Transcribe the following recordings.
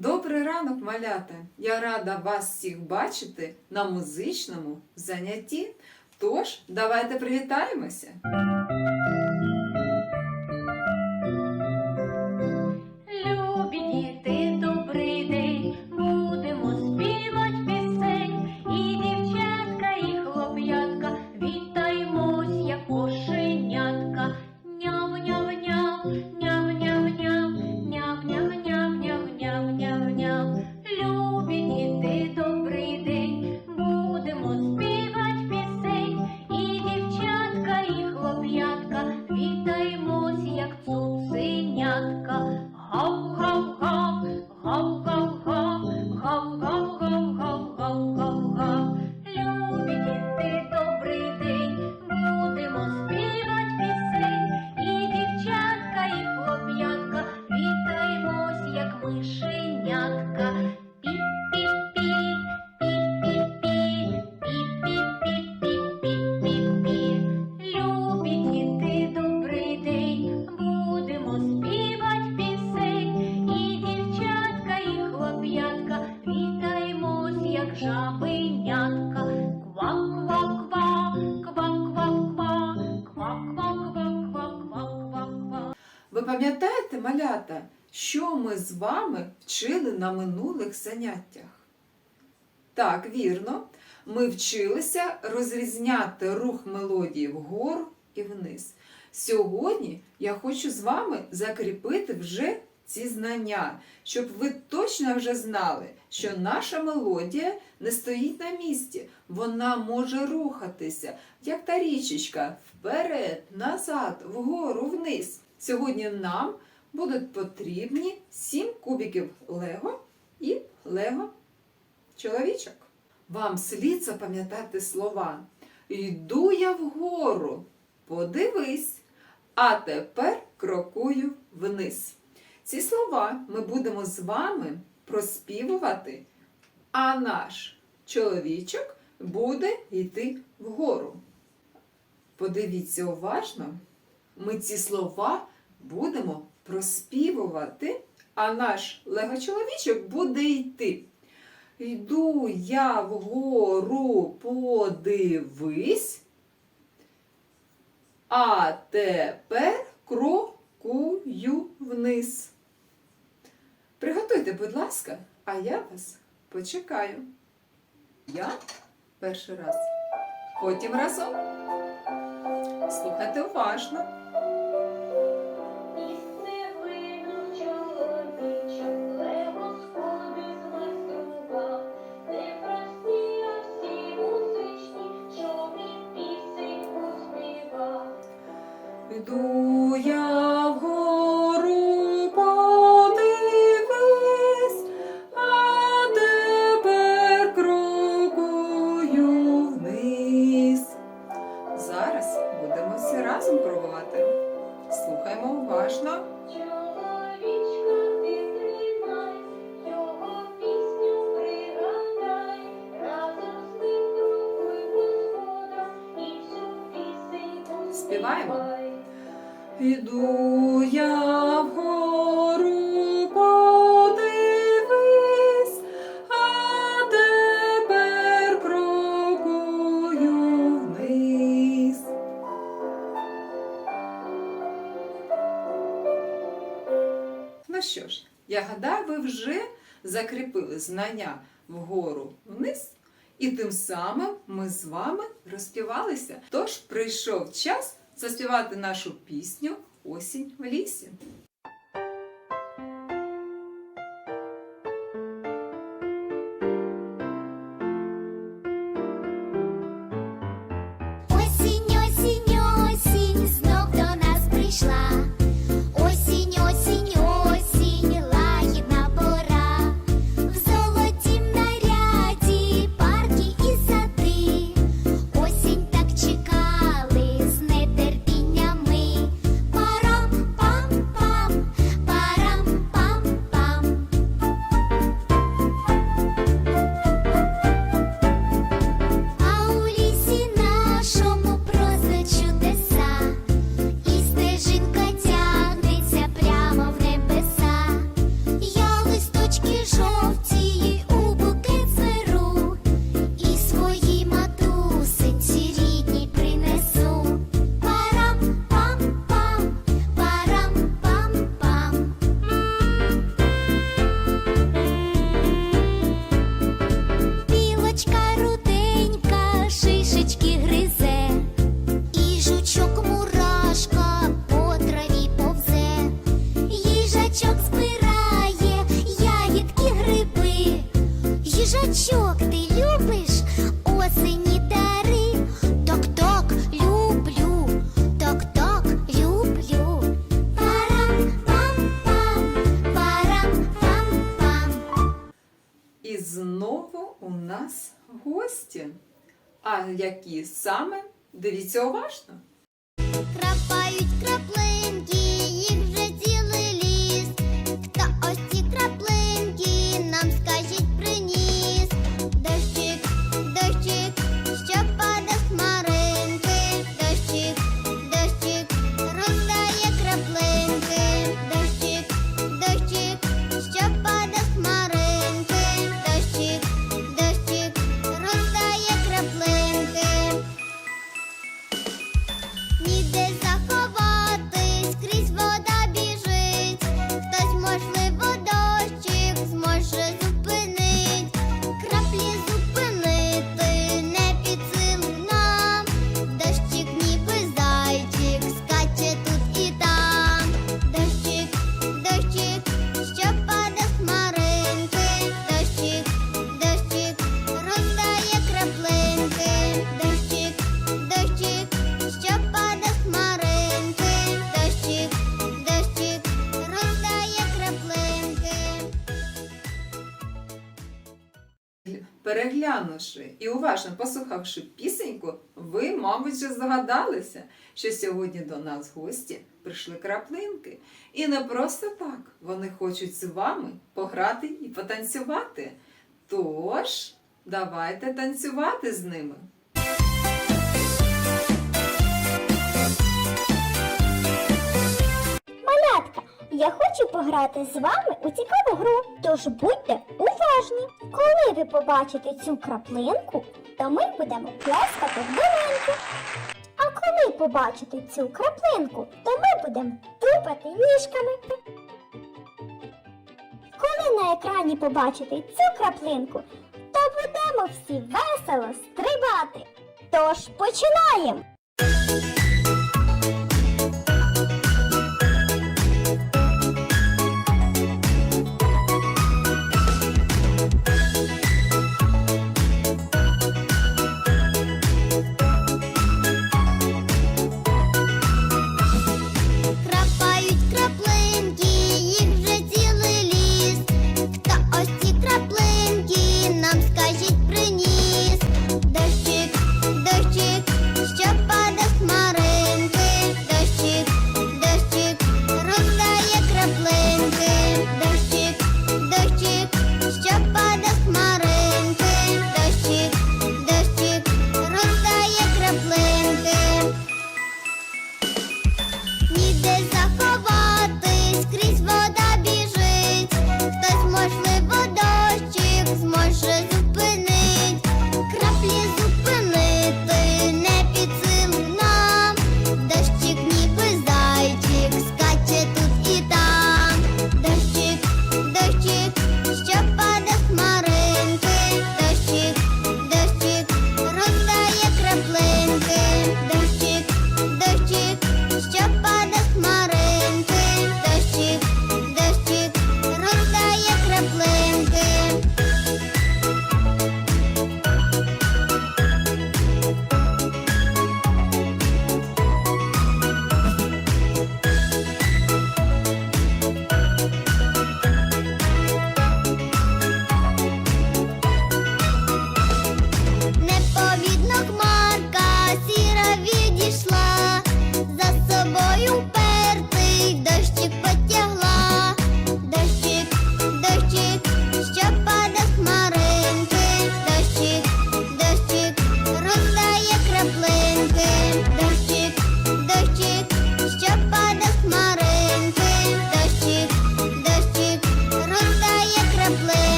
Добрий ранок, малята! Я рада вас всіх бачити на музичному занятті. Тож, давайте привітаємося. Жабенятка. Ква-ква-ква, ква-ква-ква, ква-ква-ква-ква-ква-ква-ква. Ви пам'ятаєте, малята, що ми з вами вчили на минулих заняттях? Так, вірно, ми вчилися розрізняти рух мелодії вгору і вниз. Сьогодні я хочу з вами закріпити вже ці знання, щоб ви точно вже знали, що наша мелодія не стоїть на місці, вона може рухатися, як та річечка, вперед, назад, вгору, вниз. Сьогодні нам будуть потрібні 7 кубиків Лего і Лего чоловічок. Вам слід запам'ятати слова. Йду я вгору, подивись, а тепер крокую вниз. Ці слова ми будемо з вами проспівувати, а наш чоловічок буде йти вгору. Подивіться уважно, ми ці слова будемо проспівувати, а наш лего-чоловічок буде йти. Йду я вгору, подивись, а тепер крокую вниз. Приготуйте, будь ласка, а я вас почекаю. Я перший раз, потім разом. Слухайте уважно. Із сивину і Слухаємо уважно. Співаємо? Іду я я гадаю, ви вже закріпили знання вгору вниз, і тим самим ми з вами розпівалися. Тож прийшов час заспівати нашу пісню Осінь в лісі. дзвіночок ти любиш осені дари, ток-ток люблю, ток-ток люблю, парам-пам-пам, парам-пам-пам. І знову у нас гості. А які саме? Дивіться уважно. Крапають Переглянувши і уважно послухавши пісеньку, ви, мабуть, вже здогадалися, що сьогодні до нас гості прийшли краплинки. І не просто так, вони хочуть з вами пограти і потанцювати. Тож, давайте танцювати з ними. Я хочу пограти з вами у цікаву гру. Тож будьте уважні. Коли ви побачите цю краплинку, то ми будемо плескати в долоньки. А коли побачите цю краплинку, то ми будемо тупати ніжками. Коли на екрані побачите цю краплинку, то будемо всі весело стрибати. Тож починаємо!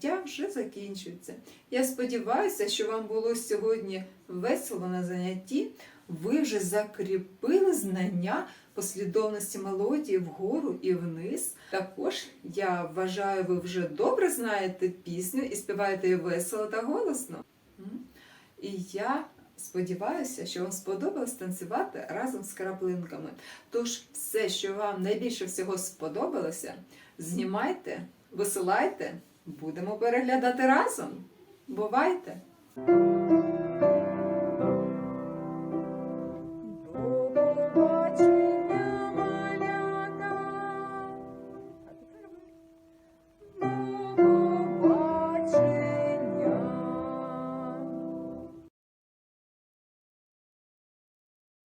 Заняття вже закінчується. Я сподіваюся, що вам було сьогодні весело на занятті. Ви вже закріпили знання послідовності мелодії вгору і вниз. Також я вважаю, ви вже добре знаєте пісню і співаєте її весело та голосно. І я сподіваюся, що вам сподобалось танцювати разом з краплинками. Тож, все, що вам найбільше всього сподобалося, знімайте, висилайте, будемо переглядати разом. Бувайте!